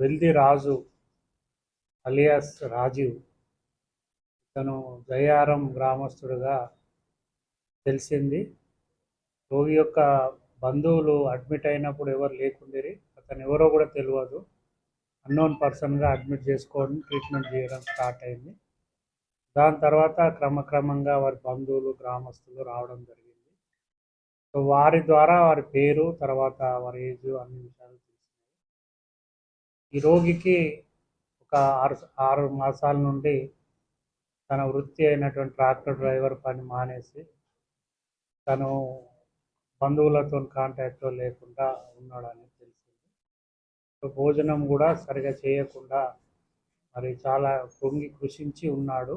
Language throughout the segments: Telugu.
వెల్ది రాజు అలియాస్ రాజీవ్ తను జయారం గ్రామస్తుడుగా తెలిసింది. రోగి యొక్క బంధువులు అడ్మిట్ అయినప్పుడు ఎవరు లేకుండేరి అతను ఎవరో కూడా తెలియదు. అన్నోన్ పర్సన్గా అడ్మిట్ చేసుకోవడం ట్రీట్మెంట్ చేయడం స్టార్ట్ అయింది. దాని తర్వాత క్రమక్రమంగా వారి బంధువులు గ్రామస్తులు రావడం జరిగింది. సో వారి ద్వారా వారి పేరు తర్వాత వారి ఏజ్ అన్ని విషయాలు ఈ రోగికి ఒక ఆరు ఆరు మాసాల నుండి తన వృత్తి అయినటువంటి ట్రాక్టర్ డ్రైవర్ పని మానేసి తను బంధువులతో కాంటాక్ట్లో లేకుండా ఉన్నాడని తెలిసింది. భోజనం కూడా సరిగా చేయకుండా మరి చాలా పొంగి కృషించి ఉన్నాడు.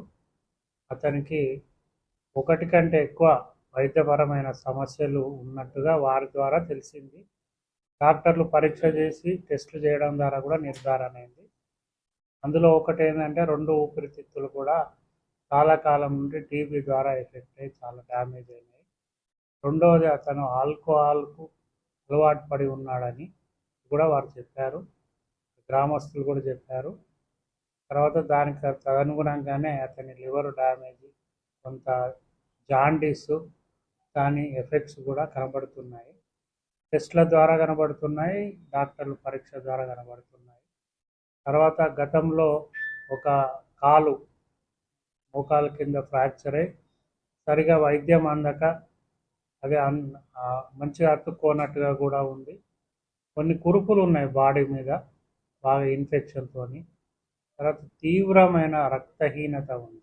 అతనికి ఒకటి కంటే ఎక్కువ వైద్యపరమైన సమస్యలు ఉన్నట్టుగా వారి ద్వారా తెలిసింది. డాక్టర్లు పరీక్ష చేసి టెస్టులు చేయడం ద్వారా కూడా నిర్ధారణ అయింది. అందులో ఒకటి ఏంటంటే రెండు ఊపిరితిత్తులు కూడా చాలా కాలం నుండి టీబీ ద్వారా ఎఫెక్ట్ అయ్యి చాలా డ్యామేజ్ అయినాయి. రెండవది అతను ఆల్కహాల్కు అలవాటు పడి ఉన్నాడని కూడా వారు చెప్పారు. గ్రామస్తులు కూడా చెప్పారు. తర్వాత దానికి తదనుగుణంగానే అతని లివర్ డ్యామేజ్ కొంత జాండీస్ దాని ఎఫెక్ట్స్ కూడా కనబడుతున్నాయి. టెస్ట్ల ద్వారా కనబడుతున్నాయి డాక్టర్లు పరీక్ష ద్వారా కనబడుతున్నాయి. తర్వాత గతంలో ఒక కాలు మోకాల కింద ఫ్రాక్చర్ అయి సరిగా వైద్యం అందక అదే అన్ మంచిగా అతుక్కోనట్టుగా కూడా ఉంది. కొన్ని కురుపులు ఉన్నాయి బాడీ మీద బాగా ఇన్ఫెక్షన్తో తర్వాత తీవ్రమైన రక్తహీనత ఉంది.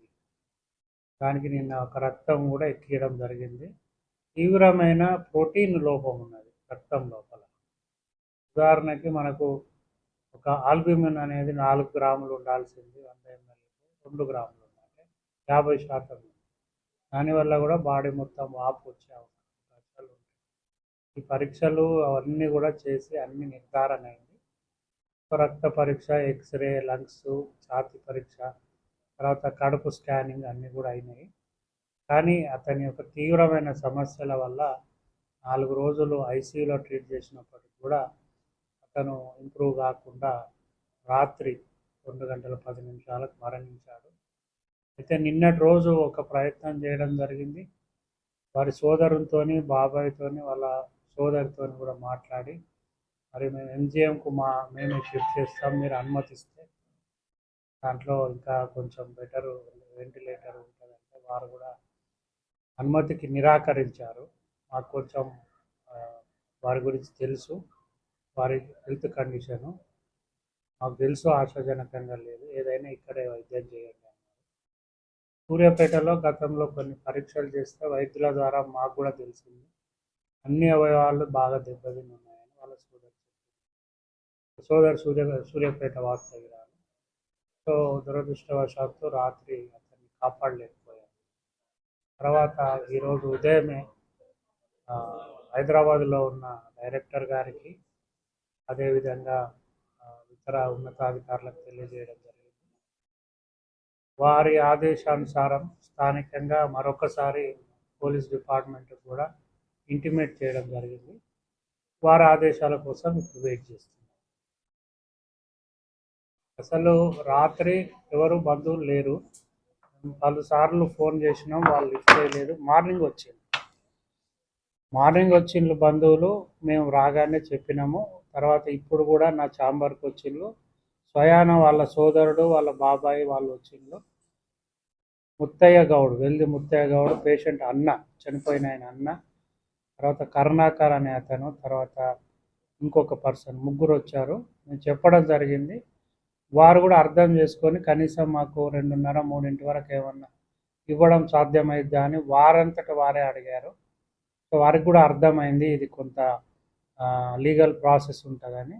దానికి నిన్న ఒక రక్తం కూడా ఎక్కియడం జరిగింది. తీవ్రమైన ప్రోటీన్ లోపం ఉన్నది. రక్తం లోపల. ఉదాహరణకి మనకు ఒక ఆల్బ్యూమిన్ అనేది నాలుగు గ్రాములు ఉండాల్సింది వంద ఎంఎల్ రెండు గ్రాములు ఉండాలి. యాభై శాతం దానివల్ల కూడా బాడీ మొత్తం వాపు వచ్చే అవకాశాలు ఉంటాయి. ఈ పరీక్షలు అవన్నీ కూడా చేసి అన్ని నిర్ధారణ అయింది. రక్త పరీక్ష ఎక్స్రే లంగ్స్ ఛాతి పరీక్ష తర్వాత కడుపు స్కానింగ్ అన్నీ కూడా అయినాయి. కానీ అతని యొక్క తీవ్రమైన సమస్యల వల్ల నాలుగు రోజులు ఐసీయూలో ట్రీట్ చేసినప్పటికి కూడా అతను ఇంప్రూవ్ కాకుండా రాత్రి రెండు గంటల పది నిమిషాలకు మరణించాడు. అయితే నిన్నటి రోజు ఒక ప్రయత్నం చేయడం జరిగింది. వారి సోదరునితోని బాబాయ్తోని వాళ్ళ సోదరితో కూడా మాట్లాడి మరి మేము ఎంజిఎంకు మా మేము షిఫ్ట్ చేస్తాం మీరు అనుమతిస్తే దాంట్లో ఇంకా కొంచెం బెటర్ వెంటిలేటర్ ఉంటుందంటే వారు కూడా అనుమతికి నిరాకరించారు. మాకు కొంచెం వారి గురించి తెలుసు. వారి హెల్త్ కండిషను. మాకు తెలుసు ఆశాజనకంగా లేదు. ఏదైనా ఇక్కడే వైద్యం చేయండి అన్నారు. సూర్యాపేటలో గతంలో కొన్ని పరీక్షలు చేస్తే వైద్యుల ద్వారా మాకు కూడా తెలిసింది. అన్ని అవయవాలు బాగా దెబ్బతిని ఉన్నాయని వాళ్ళ సోదరు సోదరు సూర్య సూర్యాపేట వాస్తవ్యురాలు సో దురదృష్టవశాత్తు రాత్రి అతన్ని కాపాడలేకపోయారు. తర్వాత ఈరోజు ఉదయమే హైదరాబాద్లో ఉన్న డైరెక్టర్ గారికి అదేవిధంగా ఇతర ఉన్నతాధికారులకు తెలియజేయడం జరిగింది. వారి ఆదేశానుసారం స్థానికంగా మరొకసారి పోలీస్ డిపార్ట్మెంట్ కూడా ఇంటిమేట్ చేయడం జరిగింది. వారి ఆదేశాల కోసం ఇప్పుడు వెయిట్ చేస్తున్నాం. అసలు రాత్రి ఎవరు బంధువులు లేరు. పలుసార్లు ఫోన్ చేసినాం వాళ్ళు లిఫ్ట్ చేయలేదు మార్నింగ్ వచ్చింది. మార్నింగ్ వచ్చిండ్రు బంధువులు మేము రాగానే చెప్పినాము. తర్వాత ఇప్పుడు కూడా నా ఛాంబర్కి వచ్చిండ్రు. స్వయాన వాళ్ళ సోదరుడు వాళ్ళ బాబాయ్ వాళ్ళు వచ్చిండ్రు. ముత్తయ్య గౌడ్ వెల్ది ముత్తయ్య గౌడ్ పేషెంట్ అన్న చనిపోయిన ఆయన అన్న తర్వాత కరుణాకర్ అనే అతను తర్వాత ఇంకొక పర్సన్ ముగ్గురు వచ్చారు. నేను చెప్పడం జరిగింది. వారు కూడా అర్థం చేసుకొని కనీసం మాకు రెండున్నర మూడింటి వరకు ఏమన్నా ఇవ్వడం సాధ్యమైద్దా అని వారంతట వారే అడిగారు. సో వారికి కూడా అర్థమైంది ఇది కొంత లీగల్ ప్రాసెస్ ఉంటుందని.